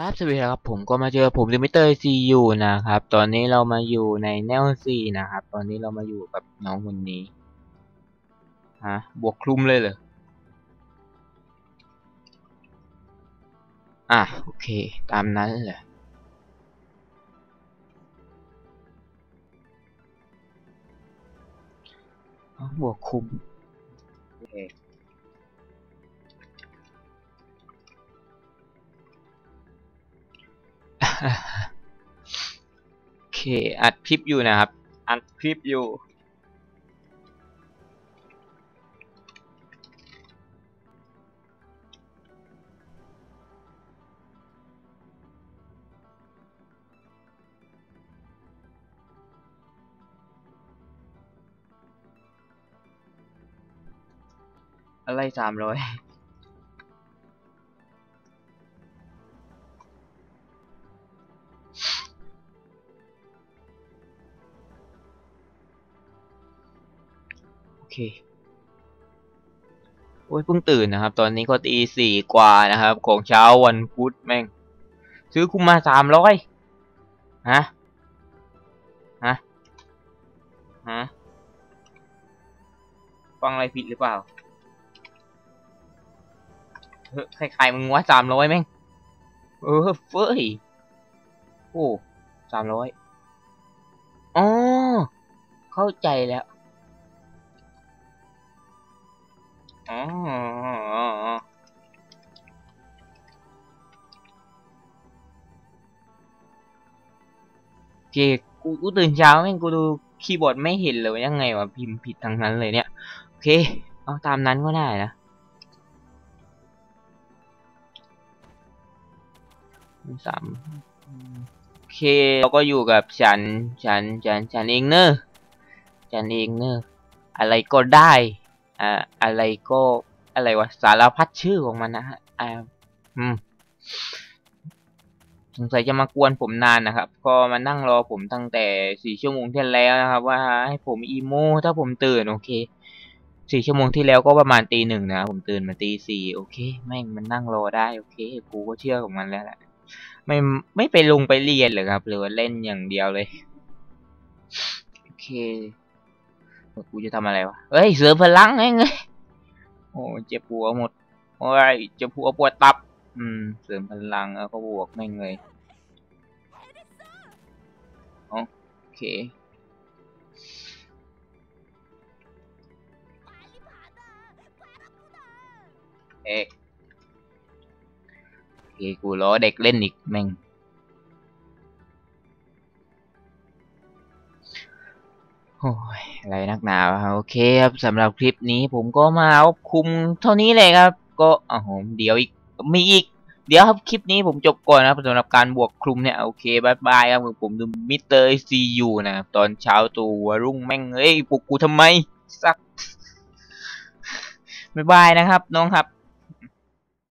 ครับสวัสดีครับผมก็มาเจอผมดิมิเตอร์ซียูนะครับ ตอนนี้เรามาอยู่ในแนวซีนะครับ ตอนนี้เรามาอยู่กับน้องคนนี้ฮะบวกคลุมเลยเหรออะโอเค ตามนั้นเลยบวกคุมโอเค โอเค อัดคลิปอยู่นะครับ อัดคลิปอยู่ อะไรสามร้อย เคโอ้ยเพิ่งตื่นนะครับ ตอนนี้ก็ตีสี่กว่านะครับ ของเช้าวันพุธแม่ง ซื้อคุมมาสามร้อยฮะฮะฮะฟังอะไรผิดหรือเปล่าเฮ้ยใครๆมึงว่าสามร้อยแม่ง เออเฟ้ยโอ้สามร้อยอ๋อเข้าใจแล้ว อ๋อเคกูกูตื่นเช้าแม่งกูดูคีย์บอร์ดไม่เห็นเลยยังไงวะพิมพ์ผิดทั้งนั้นเลยเนี่ยโอเค เอาตามนั้นก็ได้นะสามโอเคเราก็อยู่กับฉันฉันฉันฉันเองเนอะฉันเองเนอะอะไรก็ได้ อ่าอะไรก็อะไรวะสารพัดชื่อของมันนะฮะอ่าอืมสงสัยจะมากวนผมนานนะครับ ก็มานั่งรอผมตั้งแต่สี่ชั่วโมงที่แล้วนะครับ ว่าให้ผมอีโมถ้าผมตื่นโอเคสี่ชั่วโมงที่แล้วก็ประมาณตีหนึ่งนะผมตื่นมาตีสี่โอเคแม่งมันนั่งรอได้โอเคกูก็เชื่อของมันแล้วแหละไม่ไม่ไปลงไปเรียนเหรอครับ หรือว่าเล่นอย่างเดียวเลย โอเค กูจะทำอะไรวะเฮ้ยเสือพลังไงเงยโอ้เจ็บหัวหมดโอ้ยเจ็บหัวปวดตับ อืม เสริมพลังแล้วก็บวกแม่งเลยโอเคเอ๊ะโอเคกูล้อเด็กเล่นอีกแม่ง อะไรนักหนาวะโอเคครับสำหรับคลิปนี้ผมก็มาเอาคุมเท่านี้เลยครับ ก็อ๋อเดี๋ยวอีกมีอีก เดี๋ยวครับคลิปนี้ผมจบก่อนนะครับสำหรับการบวกคลุมเนี่ยโอเคบายบายครับผมดูมิสเตอร์ซียูนะครับตอนเช้าตัวรุ่งแม่งเอ้ยปลุกกูทำไมสักบายบายนะครับน้องครับ